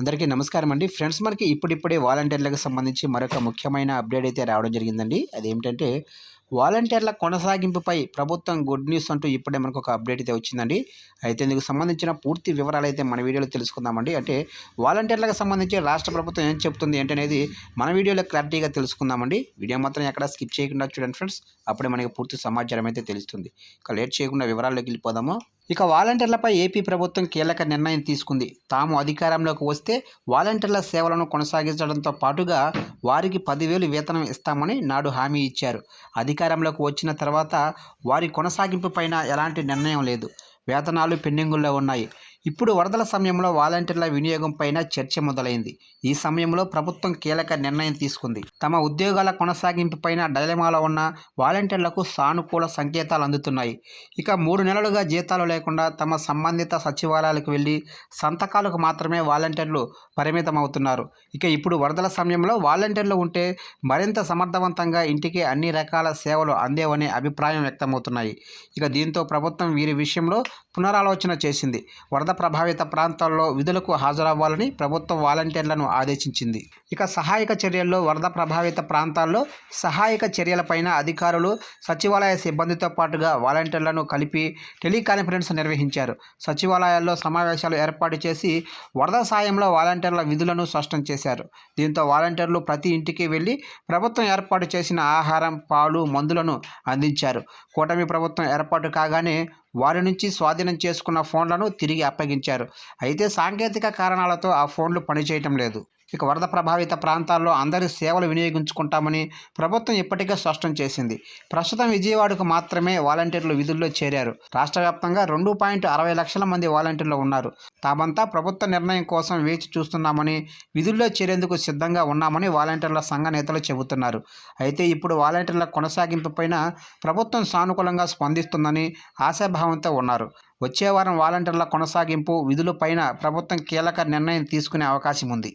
అందరికీ నమస్కారం అండి. ఫ్రెండ్స్ మనకి ఇప్పుడిప్పుడే వాలంటీర్లకు సంబంధించి మరొక ముఖ్యమైన అప్డేట్ అయితే రావడం జరిగిందండి. అదేమిటంటే వాలంటీర్ల కొనసాగింపుపై ప్రభుత్వం గుడ్ న్యూస్ అంటూ ఇప్పుడే మనకు ఒక అప్డేట్ అయితే వచ్చిందండి. అయితే ఇందుకు సంబంధించిన పూర్తి వివరాలు అయితే మన వీడియోలో తెలుసుకుందామండి. అంటే వాలంటీర్లకు సంబంధించి రాష్ట్ర ప్రభుత్వం ఏం చెప్తుంది ఏంటనేది మన వీడియోలో క్లారిటీగా తెలుసుకుందామండి. వీడియో మాత్రం ఎక్కడ స్కిప్ చేయకుండా చూడండి ఫ్రెండ్స్. అప్పుడే మనకి పూర్తి సమాచారం అయితే తెలుస్తుంది. ఇక లేట్ చేయకుండా వివరాల్లోకి వెళ్ళిపోదాము. ఇక వాలంటీర్లపై ఏపీ ప్రభుత్వం కీలక నిర్ణయం తీసుకుంది. తాము అధికారంలోకి వస్తే వాలంటీర్ల సేవలను కొనసాగించడంతో పాటుగా వారికి పదివేలు వేతనం ఇస్తామని నాడు హామీ ఇచ్చారు. అధికారంలోకి వచ్చిన తర్వాత వారి కొనసాగింపు పైన ఎలాంటి నిర్ణయం లేదు. వేతనాలు పెండింగుల్లో ఉన్నాయి. ఇప్పుడు వరదల సమయంలో వాలంటీర్ల వినియోగం పైన చర్చ మొదలైంది. ఈ సమయంలో ప్రభుత్వం కీలక నిర్ణయం తీసుకుంది. తమ ఉద్యోగాల కొనసాగింపుపైన డైలమాలో ఉన్న వాలంటీర్లకు సానుకూల సంకేతాలు అందుతున్నాయి. ఇక మూడు నెలలుగా జీతాలు లేకుండా తమ సంబంధిత సచివాలయాలకు వెళ్ళి సంతకాలకు మాత్రమే వాలంటీర్లు పరిమితం అవుతున్నారు ఇక ఇప్పుడు వరదల సమయంలో వాలంటీర్లు ఉంటే మరింత సమర్థవంతంగా ఇంటికి అన్ని రకాల సేవలు అందేవనే అభిప్రాయం వ్యక్తమవుతున్నాయి. ఇక దీంతో ప్రభుత్వం వీరి విషయంలో పునరాలోచన చేసింది. వరద ప్రభావిత ప్రాంతాల్లో విధులకు హాజరవ్వాలని ప్రభుత్వం వాలంటీర్లను ఆదేశించింది. ఇక సహాయక చర్యల్లో వరద ప్రభావిత ప్రాంతాల్లో సహాయక చర్యలపైన అధికారులు సచివాలయ సిబ్బందితో పాటుగా వాలంటీర్లను కలిపి టెలికాన్ఫరెన్స్ నిర్వహించారు. సచివాలయాల్లో సమావేశాలు ఏర్పాటు చేసి వరద సాయంలో వాలంటీర్ల విధులను స్పష్టం చేశారు. దీంతో వాలంటీర్లు ప్రతి ఇంటికి వెళ్ళి ప్రభుత్వం ఏర్పాటు చేసిన ఆహారం పాలు మందులను అందించారు. కూటమి ప్రభుత్వం ఏర్పాటు కాగానే వారి నుంచి స్వాధీనం చేసుకున్న ఫోన్లను తిరిగి అప్పగించారు. అయితే సాంకేతిక కారణాలతో ఆ ఫోన్లు పనిచేయటం లేదు. ఇక వరద ప్రభావిత ప్రాంతాల్లో అందరి సేవలు వినియోగించుకుంటామని ప్రభుత్వం ఇప్పటికే స్పష్టం చేసింది. ప్రస్తుతం విజయవాడకు మాత్రమే వాలంటీర్లు విధుల్లో చేరారు. రాష్ట్ర వ్యాప్తంగా రెండు పాయింట్ అరవై లక్షల మంది వాలంటీర్లు ఉన్నారు. తామంతా ప్రభుత్వ నిర్ణయం కోసం వేచి చూస్తున్నామని విధుల్లో చేరేందుకు సిద్ధంగా ఉన్నామని వాలంటీర్ల సంఘ నేతలు చెబుతున్నారు. అయితే ఇప్పుడు వాలంటీర్ల కొనసాగింపుపైన ప్రభుత్వం సానుకూలంగా స్పందిస్తుందని ఆశాభావంతో ఉన్నారు. వచ్చే వారం వాలంటీర్ల కొనసాగింపు విధులపైన ప్రభుత్వం కీలక నిర్ణయం తీసుకునే అవకాశం ఉంది.